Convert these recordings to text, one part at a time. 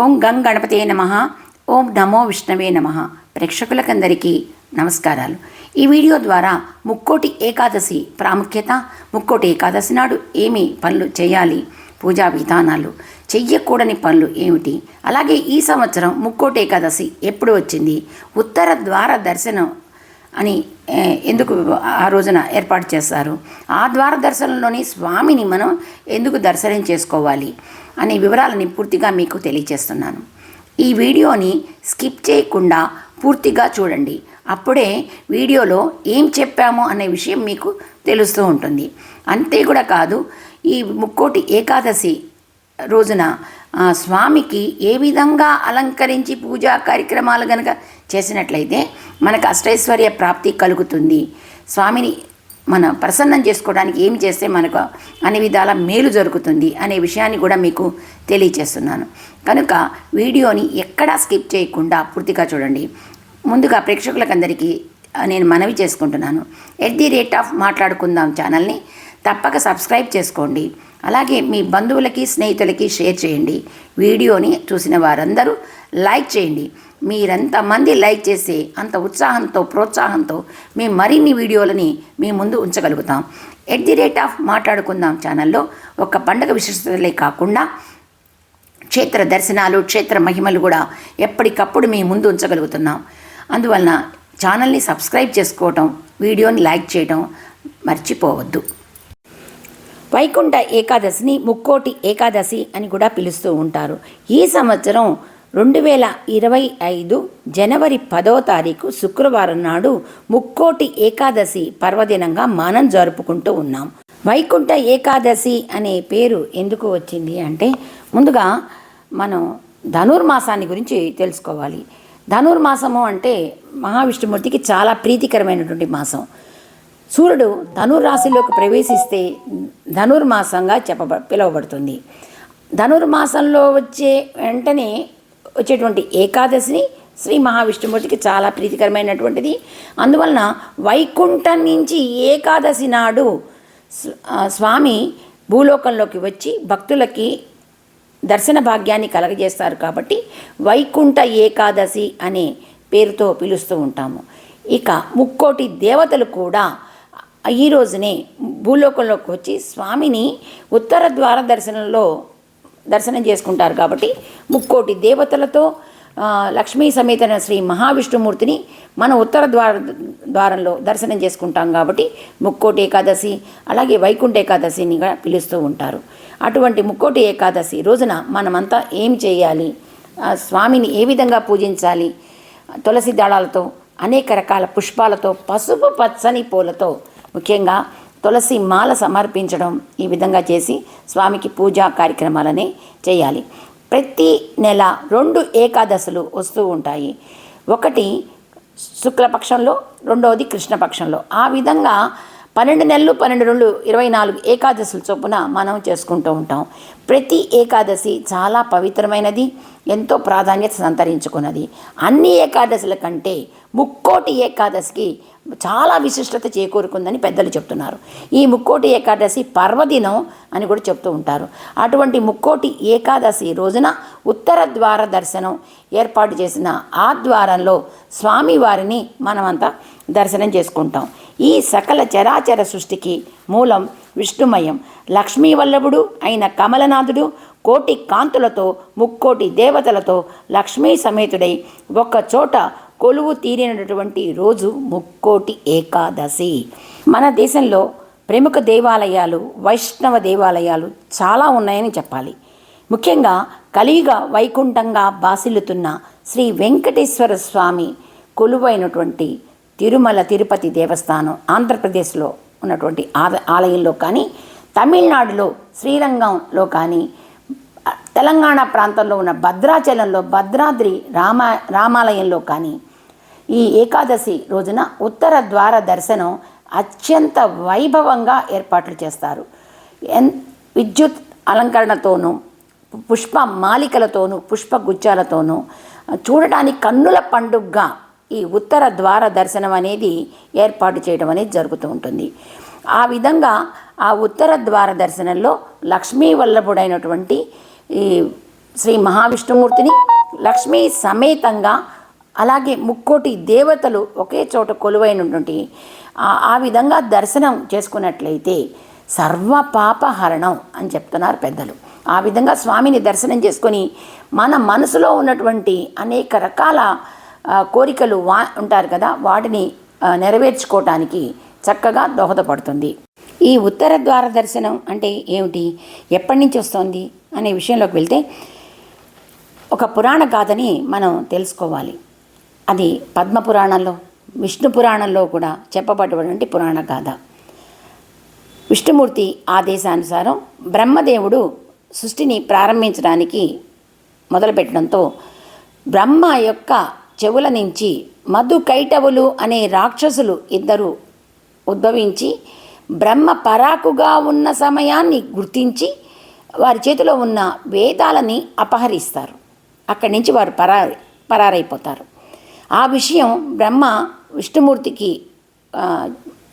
ఓం గంగ్ గణపతే నమ. ఓం నమో విష్ణవే నమ. ప్రేక్షకులకందరికీ నమస్కారాలు. ఈ వీడియో ద్వారా ముక్కోటి ఏకాదశి ప్రాముఖ్యత ముక్కోటి ఏకాదశి నాడు ఏమి పనులు చేయాలి పూజా విధానాలు చెయ్యకూడని పనులు ఏమిటి అలాగే ఈ సంవత్సరం ముక్కోటి ఏకాదశి ఎప్పుడు వచ్చింది ఉత్తర ద్వార దర్శనం అని ఎందుకు ఆ రోజున ఏర్పాటు చేస్తారు ఆ ద్వార దర్శనంలోని స్వామిని మనం ఎందుకు దర్శనం చేసుకోవాలి అనే వివరాలని పూర్తిగా మీకు తెలియజేస్తున్నాను ఈ వీడియోని స్కిప్ చేయకుండా పూర్తిగా చూడండి. అప్పుడే వీడియోలో ఏం చెప్పామో అనే విషయం మీకు తెలుస్తూ ఉంటుంది. అంతే కూడా కాదు ఈ ముక్కోటి ఏకాదశి రోజున స్వామికి ఏ విధంగా అలంకరించి పూజా కార్యక్రమాలు కనుక చేసినట్లయితే మనకు అష్టైశ్వర్య ప్రాప్తి కలుగుతుంది. స్వామిని మన ప్రసన్నం చేసుకోవడానికి ఏమి చేస్తే మనకు అన్ని విధాల మేలు జరుగుతుంది అనే విషయాన్ని కూడా మీకు తెలియచేస్తున్నాను. కనుక వీడియోని ఎక్కడా స్కిప్ చేయకుండా పూర్తిగా చూడండి. ముందుగా ప్రేక్షకులకందరికీ నేను మనవి చేసుకుంటున్నాను. ఎట్ ది రేట్ ఆఫ్ మాట్లాడుకుందాం ఛానల్ని తప్పక సబ్స్క్రైబ్ చేసుకోండి. అలాగే మీ బంధువులకి స్నేహితులకి షేర్ చేయండి. వీడియోని చూసిన వారందరూ లైక్ చేయండి. మీరెంతమంది లైక్ చేసి అంత ఉత్సాహంతో ప్రోత్సాహంతో మేము మరిన్ని వీడియోలని మీ ముందు ఉంచగలుగుతాం. ఎట్ ది రేట్ ఆఫ్ మాట్లాడుకుందాం ఛానల్లో ఒక పండగ విశిష్టతలే కాకుండా క్షేత్ర దర్శనాలు క్షేత్ర మహిమలు కూడా ఎప్పటికప్పుడు మీ ముందు ఉంచగలుగుతున్నాం. అందువలన ఛానల్ని సబ్స్క్రైబ్ చేసుకోవటం వీడియోని లైక్ చేయటం మర్చిపోవద్దు. వైకుంఠ ఏకాదశిని ముక్కోటి ఏకాదశి అని కూడా పిలుస్తూ ఉంటారు. ఈ సంవత్సరం రెండు వేల ఇరవై ఐదు జనవరి పదో తారీఖు శుక్రవారం నాడు ముక్కోటి ఏకాదశి పర్వదినంగా మనం జరుపుకుంటూ ఉన్నాం. వైకుంఠ ఏకాదశి అనే పేరు ఎందుకు వచ్చింది అంటే ముందుగా మనం ధనుర్మాసాన్ని గురించి తెలుసుకోవాలి. ధనుర్మాసము అంటే మహావిష్ణుమూర్తికి చాలా ప్రీతికరమైనటువంటి మాసం. సూర్యుడు ధనుర్రాశిలోకి ప్రవేశిస్తే ధనుర్మాసంగా చెప్పబ పిలువబడుతుంది. ధనుర్మాసంలో వచ్చే వెంటనే వచ్చేటువంటి ఏకాదశిని శ్రీ మహావిష్ణుమూర్తికి చాలా ప్రీతికరమైనటువంటిది. అందువలన వైకుంఠం నుంచి ఏకాదశి నాడు స్వామి భూలోకంలోకి వచ్చి భక్తులకి దర్శన భాగ్యాన్ని కలగజేస్తారు కాబట్టి వైకుంఠ ఏకాదశి అనే పేరుతో పిలుస్తూ ఉంటాము. ఇక ముక్కోటి దేవతలు కూడా ఈ రోజునే భూలోకంలోకి వచ్చి స్వామిని ఉత్తర ద్వార దర్శనంలో దర్శనం చేసుకుంటారు కాబట్టి ముక్కోటి దేవతలతో లక్ష్మీ సమేతన శ్రీ మహావిష్ణుమూర్తిని మన ఉత్తర ద్వార ద్వారంలో దర్శనం చేసుకుంటాం కాబట్టి ముక్కోటి ఏకాదశి అలాగే వైకుంఠ ఏకాదశిని పిలుస్తూ ఉంటారు. అటువంటి ముక్కోటి ఏకాదశి రోజున మనమంతా ఏం చేయాలి? స్వామిని ఏ విధంగా పూజించాలి? తులసి దళాలతో అనేక రకాల పుష్పాలతో పసుపు పచ్చని పూలతో ముఖ్యంగా తులసి మాల సమర్పించడం ఈ విధంగా చేసి స్వామికి పూజా కార్యక్రమాలని చేయాలి. ప్రతి నెల రెండు ఏకాదశులు వస్తూ ఉంటాయి. ఒకటి శుక్లపక్షంలో రెండవది కృష్ణపక్షంలో. ఆ విధంగా పన్నెండు నెలలు పన్నెండు రెండు ఇరవై నాలుగు ఏకాదశుల చొప్పున మనం చేసుకుంటూ ఉంటాం. ప్రతి ఏకాదశి చాలా పవిత్రమైనది ఎంతో ప్రాధాన్యత సంతరించుకున్నది. అన్ని ఏకాదశుల కంటే ముక్కోటి ఏకాదశికి చాలా విశిష్టత చేకూరుకుందని పెద్దలు చెప్తున్నారు. ఈ ముక్కోటి ఏకాదశి పర్వదినం అని కూడా చెప్తూ ఉంటారు. అటువంటి ముక్కోటి ఏకాదశి రోజున ఉత్తర ద్వార దర్శనం ఏర్పాటు చేసిన ఆ ద్వారంలో స్వామివారిని మనమంతా దర్శనం చేసుకుంటాం. ఈ సకల చరాచర సృష్టికి మూలం విష్ణుమయం. లక్ష్మీ వల్లభుడు అయిన కమలనాథుడు కోటి కాంతులతో ముక్కోటి దేవతలతో లక్ష్మీ సమేతుడై ఒక్కచోట కొలువు తీరినటువంటి రోజు ముక్కోటి ఏకాదశి. మన దేశంలో ప్రముఖ దేవాలయాలు వైష్ణవ దేవాలయాలు చాలా ఉన్నాయని చెప్పాలి. ముఖ్యంగా కలియుగ వైకుంఠంగా బాసిల్లుతున్న శ్రీ వెంకటేశ్వర స్వామి కొలువైనటువంటి తిరుమల తిరుపతి దేవస్థానం ఆంధ్రప్రదేశ్లో ఉన్నటువంటి ఆలయంలో కానీ తమిళనాడులో శ్రీరంగంలో కానీ తెలంగాణ ప్రాంతంలో ఉన్న భద్రాచలంలో భద్రాద్రి రామ రామాలయంలో కానీ ఈ ఏకాదశి రోజున ఉత్తర ద్వార దర్శనం అత్యంత వైభవంగా ఏర్పాట్లు చేస్తారు. ఎన్ విద్యుత్ అలంకరణతోనూ పుష్ప మాలికలతోనూ పుష్పగుచ్చాలతోనూ చూడటానికి కన్నుల పండుగగా ఈ ఉత్తర ద్వార దర్శనం అనేది ఏర్పాటు చేయడం అనేది జరుగుతూ ఉంటుంది. ఆ విధంగా ఆ ఉత్తర ద్వార దర్శనంలో లక్ష్మీ వల్లభుడైనటువంటి ఈ శ్రీ మహావిష్ణుమూర్తిని లక్ష్మీ సమేతంగా అలాగే ముక్కోటి దేవతలు ఒకే చోట కొలువైనటువంటి ఆ- విధంగా దర్శనం చేసుకున్నట్లయితే సర్వ పాపహరణం అని చెప్తున్నారు పెద్దలు. ఆ విధంగా స్వామిని దర్శనం చేసుకొని మన మనసులో ఉన్నటువంటి అనేక రకాల కోరికలు వా ఉంటారు కదా వాటిని నెరవేర్చుకోవటానికి చక్కగా దోహదపడుతుంది. ఈ ఉత్తర ద్వార దర్శనం అంటే ఏమిటి? ఎప్పటి నుంచి వస్తుంది? అనే విషయంలోకి వెళ్తే ఒక పురాణ గాథని మనం తెలుసుకోవాలి. అది పద్మ పురాణంలో విష్ణు పురాణంలో కూడా చెప్పబడినటువంటి పురాణ గాథ. విష్ణుమూర్తి ఆదేశానుసారం బ్రహ్మదేవుడు సృష్టిని ప్రారంభించడానికి మొదలుపెట్టడంతో బ్రహ్మ యొక్క చెవుల నుంచి మధు కైటవులు అనే రాక్షసులు ఇద్దరు ఉద్భవించి బ్రహ్మ పరాకుగా ఉన్న సమయాన్ని గుర్తించి వారి చేతిలో ఉన్న వేదాలని అపహరిస్తారు. అక్కడి నుంచి వారు పరా పరారైపోతారు. ఆ విషయం బ్రహ్మ విష్ణుమూర్తికి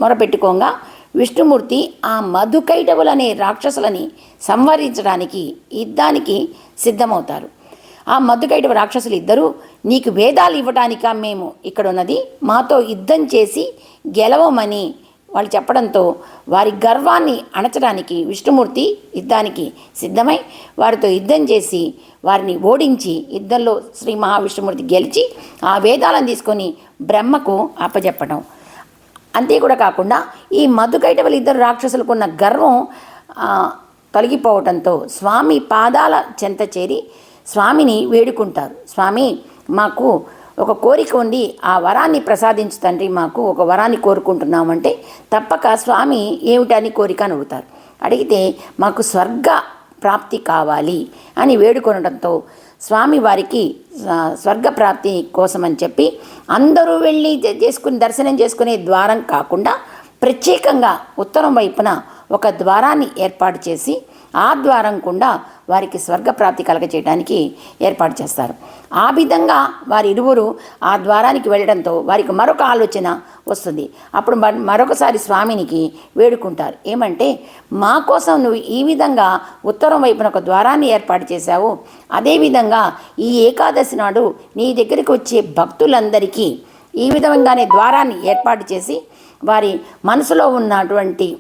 మొరపెట్టుకోగా విష్ణుమూర్తి ఆ మధుకైటవులు అనే రాక్షసులని సంహరించడానికి యుద్ధానికి సిద్ధమవుతారు. ఆ మధుకైటవ రాక్షసులు ఇద్దరూ నీకు వేదాలు ఇవ్వటానిక మేము ఇక్కడ ఉన్నది మాతో యుద్ధం చేసి గెలవమని వాళ్ళు చెప్పడంతో వారి గర్వాన్ని అణచడానికి విష్ణుమూర్తి యుద్ధానికి సిద్ధమై వారితో యుద్ధం చేసి వారిని ఓడించి యుద్ధంలో శ్రీ మహావిష్ణుమూర్తి గెలిచి ఆ వేదాలను తీసుకొని బ్రహ్మకు అప్పజెప్పడం. అంతే కూడా కాకుండా ఈ మధుకైటవలు ఇద్దరు రాక్షసులకు ఉన్న గర్వం ఆ, తొలగిపోవటంతో స్వామి పాదాల చెంత చేరి స్వామిని వేడుకుంటారు. స్వామి మాకు ఒక కోరిక ఉంది ఆ వరాన్ని ప్రసాదించు తండ్రి మాకు ఒక వరాన్ని కోరుకుంటున్నామంటే తప్పక స్వామి ఏమిటని కోరిక అని అడుగుతారు. అడిగితే మాకు స్వర్గ ప్రాప్తి కావాలి అని వేడుకొనడంతో స్వామి వారికి స్వర్గ ప్రాప్తి కోసమని చెప్పి అందరూ వెళ్ళి చేసుకుని దర్శనం చేసుకునే ద్వారం కాకుండా ప్రత్యేకంగా ఉత్తరం వైపున ఒక ద్వారాన్ని ఏర్పాటు చేసి ఆ ద్వారం గుండా వారికి స్వర్గప్రాప్తి కలగచేయడానికి ఏర్పాటు చేస్తారు. ఆ విధంగా వారి ఇరువురు ఆ ద్వారానికి వెళ్ళడంతో వారికి మరొక ఆలోచన వస్తుంది. అప్పుడు మరొకసారి స్వామినికి వేడుకుంటారు. ఏమంటే మా కోసం నువ్వు ఈ విధంగా ఉత్తరం వైపున ఒక ద్వారాన్ని ఏర్పాటు చేశావు. అదేవిధంగా ఈ ఏకాదశి నాడు నీ దగ్గరికి వచ్చే భక్తులందరికీ ఈ విధంగానే ద్వారాన్ని ఏర్పాటు చేసి వారి మనసులో ఉన్నటువంటి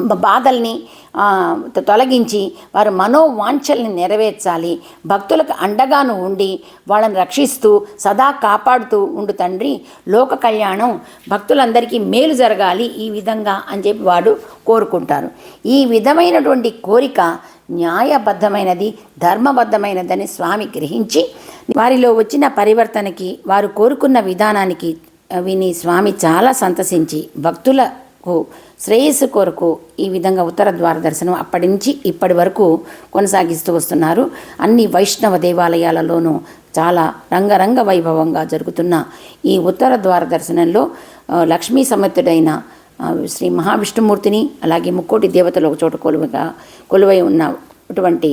బాధల్ని తొలగించి వారి మనోవాంఛల్ని నెరవేర్చాలి. భక్తులకు అండగాను ఉండి వాళ్ళని రక్షిస్తూ సదా కాపాడుతూ ఉండు తండ్రి. లోక కళ్యాణం భక్తులందరికీ మేలు జరగాలి ఈ విధంగా అని చెప్పి వాడు కోరుకుంటారు. ఈ విధమైనటువంటి కోరిక న్యాయబద్ధమైనది ధర్మబద్ధమైనదని స్వామి గ్రహించి వారిలో వచ్చిన పరివర్తనకి వారు కోరుకున్న విధానానికి విని స్వామి చాలా సంతసించి భక్తులకు శ్రేయస్సు కొరకు ఈ విధంగా ఉత్తర ద్వార దర్శనం అప్పటి నుంచి ఇప్పటి వరకు కొనసాగిస్తూ వస్తున్నారు. అన్ని వైష్ణవ దేవాలయాలలోనూ చాలా రంగరంగ వైభవంగా జరుగుతున్న ఈ ఉత్తర ద్వార దర్శనంలో లక్ష్మీ సమర్థుడైన శ్రీ మహావిష్ణుమూర్తిని అలాగే ముక్కోటి దేవతలు ఒక చోట కొలువగా కొలువై ఉన్న అటువంటి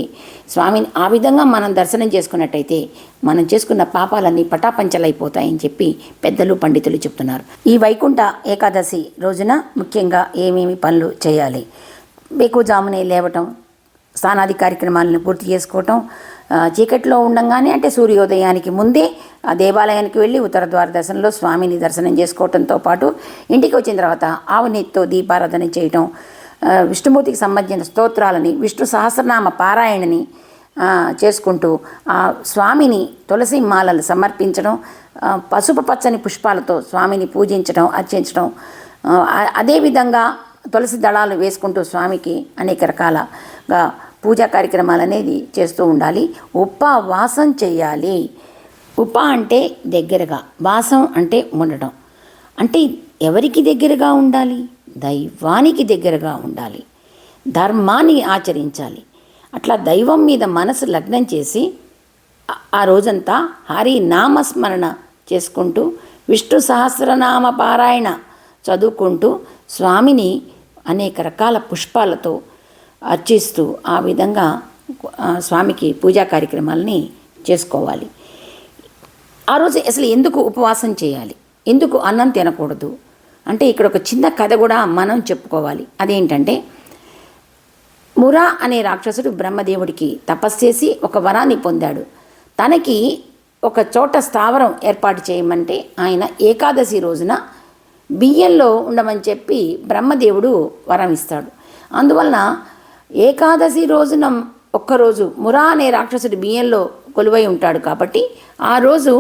స్వామిని ఆ విధంగా మనం దర్శనం చేసుకున్నట్టయితే మనం చేసుకున్న పాపాలన్నీ పటాపంచలైపోతాయని చెప్పి పెద్దలు పండితులు చెప్తున్నారు. ఈ వైకుంఠ ఏకాదశి రోజున ముఖ్యంగా ఏమేమి పనులు చేయాలి? వేకుజామునే లేవటం స్నానాది కార్యక్రమాలను పూర్తి చేసుకోవటం చీకట్లో ఉండంగానే అంటే సూర్యోదయానికి ముందే ఆ దేవాలయానికి వెళ్ళి ఉత్తర ద్వార దర్శనంలో స్వామిని దర్శనం చేసుకోవటంతో పాటు ఇంటికి వచ్చిన తర్వాత ఆవు నెత్తితో దీపారాధన చేయటం విష్ణుమూర్తికి సంబంధించిన స్తోత్రాలని విష్ణు సహస్రనామ పారాయణని చేసుకుంటూ ఆ స్వామిని తులసి మాలలు సమర్పించడం పసుపు పచ్చని పుష్పాలతో స్వామిని పూజించడం అర్చించడం అదేవిధంగా తులసి దళాలు వేసుకుంటూ స్వామికి అనేక రకాలగా పూజా కార్యక్రమాలు అనేది చేస్తూ ఉండాలి. ఉపవాసం చేయాలి. ఉప అంటే దగ్గరగా వాసం అంటే ఉండడం. అంటే ఎవరికి దగ్గరగా ఉండాలి? దైవానికి దగ్గరగా ఉండాలి. ధర్మాన్ని ఆచరించాలి. అట్లా దైవం మీద మనసు లగ్నం చేసి ఆ- రోజంతా హరి నామస్మరణ చేసుకుంటూ విష్ణు సహస్రనామ పారాయణ చదువుకుంటూ స్వామిని అనేక రకాల పుష్పాలతో అర్చిస్తూ ఆ విధంగా స్వామికి పూజా కార్యక్రమాలని చేసుకోవాలి. ఆ రోజు అసలు ఎందుకు ఉపవాసం చేయాలి? ఎందుకు అన్నం తినకూడదు? అంటే ఇక్కడ ఒక చిన్న కథ కూడా మనం చెప్పుకోవాలి. అదేంటంటే మురా అనే రాక్షసుడు బ్రహ్మదేవుడికి తపస్సు చేసి ఒక వరాన్ని పొందాడు. తనకి ఒక చోట స్థావరం ఏర్పాటు చేయమంటే ఆయన ఏకాదశి రోజున బియ్యంలో ఉండమని చెప్పి బ్రహ్మదేవుడు వరం ఇస్తాడు. అందువలన ఏకాదశి రోజున ఒక్కరోజు మురా అనే రాక్షసుడు బియ్యంలో కొలువై ఉంటాడు కాబట్టి ఆ రోజు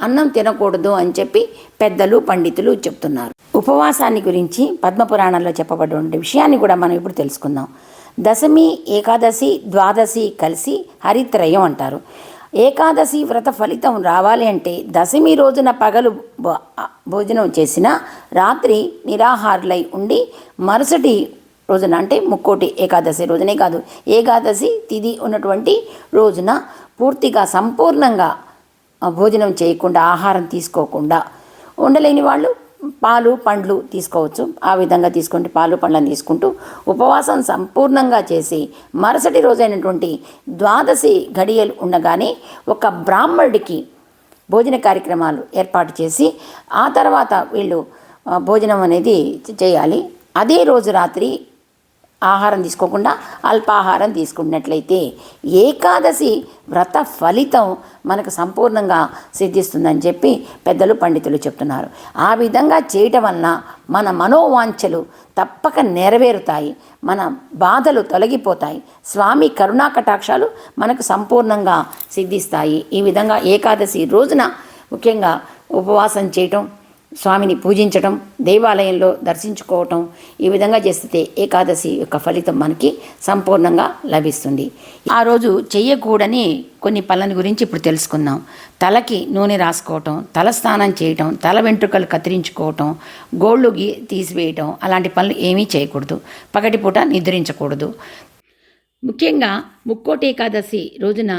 అన్నం తినకూడదు అని చెప్పి పెద్దలు పండితులు చెప్తున్నారు. ఉపవాసాన్ని గురించి పద్మపురాణంలో చెప్పబడిన విషయాన్ని కూడా మనం ఇప్పుడు తెలుసుకుందాం. దశమి ఏకాదశి ద్వాదశి కలిసి హరిత్రయం అంటారు. ఏకాదశి వ్రత ఫలితం రావాలి అంటే దశమి రోజున పగలు భో- భోజనం చేసిన రాత్రి నిరాహారులై ఉండి మరుసటి రోజున అంటే ముక్కోటి ఏకాదశి రోజునే కాదు ఏకాదశి తిది ఉన్నటువంటి రోజున పూర్తిగా సంపూర్ణంగా భోజనం చేయకుండా ఆహారం తీసుకోకుండా ఉండలేని వాళ్ళు పాలు పండ్లు తీసుకోవచ్చు. ఆ విధంగా తీసుకుంటే పాలు పండ్లను తీసుకుంటూ ఉపవాసం సంపూర్ణంగా చేసి మరుసటి రోజైనటువంటి ద్వాదశి గడియలు ఉండగానే ఒక బ్రాహ్మణుడికి భోజన కార్యక్రమాలు ఏర్పాటు చేసి ఆ తర్వాత వీళ్ళు భోజనం అనేది చేయాలి. అదే రోజు రాత్రి ఆహారం తీసుకోకుండా అల్పాహారం తీసుకున్నట్లయితే ఏకాదశి వ్రత ఫలితం మనకు సంపూర్ణంగా సిద్ధిస్తుందని చెప్పి పెద్దలు పండితులు చెప్తున్నారు. ఆ విధంగా చేయటం వలన మన మనోవాంఛలు తప్పక నెరవేరుతాయి. మన బాధలు తొలగిపోతాయి. స్వామి కరుణా కటాక్షాలు మనకు సంపూర్ణంగా సిద్ధిస్తాయి. ఈ విధంగా ఏకాదశి రోజున ముఖ్యంగా ఉపవాసం చేయటం స్వామిని పూజించడం దేవాలయంలో దర్శించుకోవటం ఈ విధంగా చేస్తే ఏకాదశి యొక్క ఫలితం మనకి సంపూర్ణంగా లభిస్తుంది. ఆ రోజు చెయ్యకూడని కొన్ని పనులను గురించి ఇప్పుడు తెలుసుకుందాం. తలకి నూనె రాసుకోవటం తల స్నానం చేయటం తల వెంట్రుకలు కత్తిరించుకోవటం గోళ్ళు గీ తీసివేయటం అలాంటి పనులు ఏమీ చేయకూడదు. పగటిపూట నిద్రించకూడదు. ముఖ్యంగా ముక్కోటి ఏకాదశి రోజున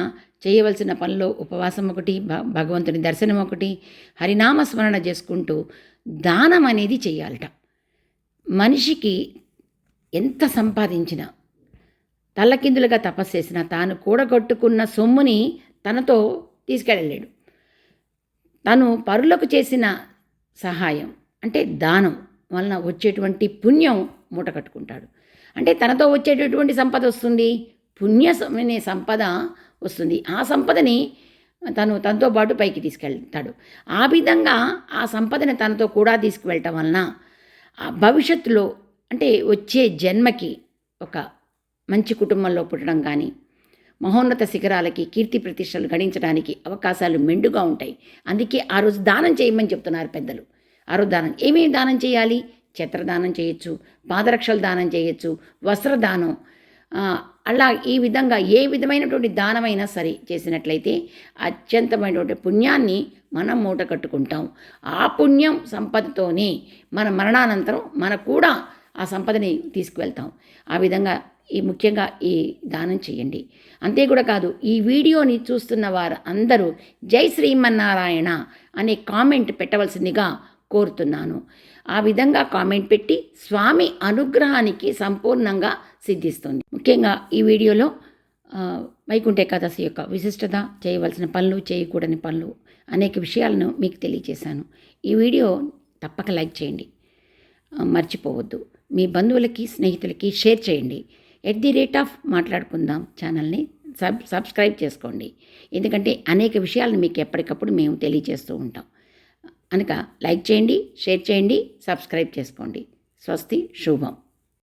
చేయవలసిన పనిలో ఉపవాసం ఒకటి భ- భగవంతుని దర్శనం ఒకటి హరినామ స్మరణ చేసుకుంటూ దానం అనేది చేయాలట. మనిషికి ఎంత సంపాదించినా తల్లకిందులుగా తపస్సు చేసినా తాను కూడగొట్టుకున్న సొమ్ముని తనతో తీసుకెళ్ళలేడు. తను పరులకు చేసిన సహాయం అంటే దానం వలన వచ్చేటువంటి పుణ్యం మూట కట్టుకుంటాడు. అంటే తనతో వచ్చేటటువంటి సంపద వస్తుంది. పుణ్య అనే సంపద వస్తుంది. ఆ సంపదని తను తనతో పాటు పైకి తీసుకెళ్తాడు. ఆ విధంగా ఆ సంపదని తనతో కూడా తీసుకువెళ్ళటం వలన భవిష్యత్తులో అంటే వచ్చే జన్మకి ఒక మంచి కుటుంబంలో పుట్టడం కానీ మహోన్నత శిఖరాలకి కీర్తి ప్రతిష్టలు గడించడానికి అవకాశాలు మెండుగా ఉంటాయి. అందుకే ఆ రోజు దానం చేయమని చెప్తున్నారు పెద్దలు. ఆ రోజు దానం ఏమేమి దానం చేయాలి? ఛత్రదానం చేయొచ్చు పాదరక్షలు దానం చేయొచ్చు వస్త్రదానం అలా ఈ విధంగా ఏ విధమైనటువంటి దానమైనా సరే చేసినట్లయితే అత్యంతమైనటువంటి పుణ్యాన్ని మనం మూట కట్టుకుంటాం. ఆ పుణ్యం సంపదతోనే మన మరణానంతరం మనకు కూడా ఆ సంపదని తీసుకువెళ్తాం. ఆ విధంగా ఈ ముఖ్యంగా ఈ దానం చేయండి. అంతే కూడా కాదు ఈ వీడియోని చూస్తున్న వారు అందరూ జై శ్రీమన్నారాయణ అనే కామెంట్ పెట్టవలసిందిగా కోరుతున్నాను. ఆ విధంగా కామెంట్ పెట్టి స్వామి అనుగ్రహానికి సంపూర్ణంగా సిద్ధిస్తుంది. ముఖ్యంగా ఈ వీడియోలో వైకుంఠ ఏకాదశి యొక్క విశిష్టత చేయవలసిన పనులు చేయకూడని పనులు అనేక విషయాలను మీకు తెలియజేశాను. ఈ వీడియో తప్పక లైక్ చేయండి. మర్చిపోవద్దు. మీ బంధువులకి స్నేహితులకి షేర్ చేయండి. ఎట్ ది రేట్ ఆఫ్ మాట్లాడుకుందాం ఛానల్ని సబ్ సబ్స్క్రైబ్ చేసుకోండి. ఎందుకంటే అనేక విషయాలను మీకు ఎప్పటికప్పుడు మేము తెలియజేస్తూ ఉంటాం. కనుక లైక్ చేయండి షేర్ చేయండి సబ్స్క్రైబ్ చేసుకోండి. స్వస్తి శుభం.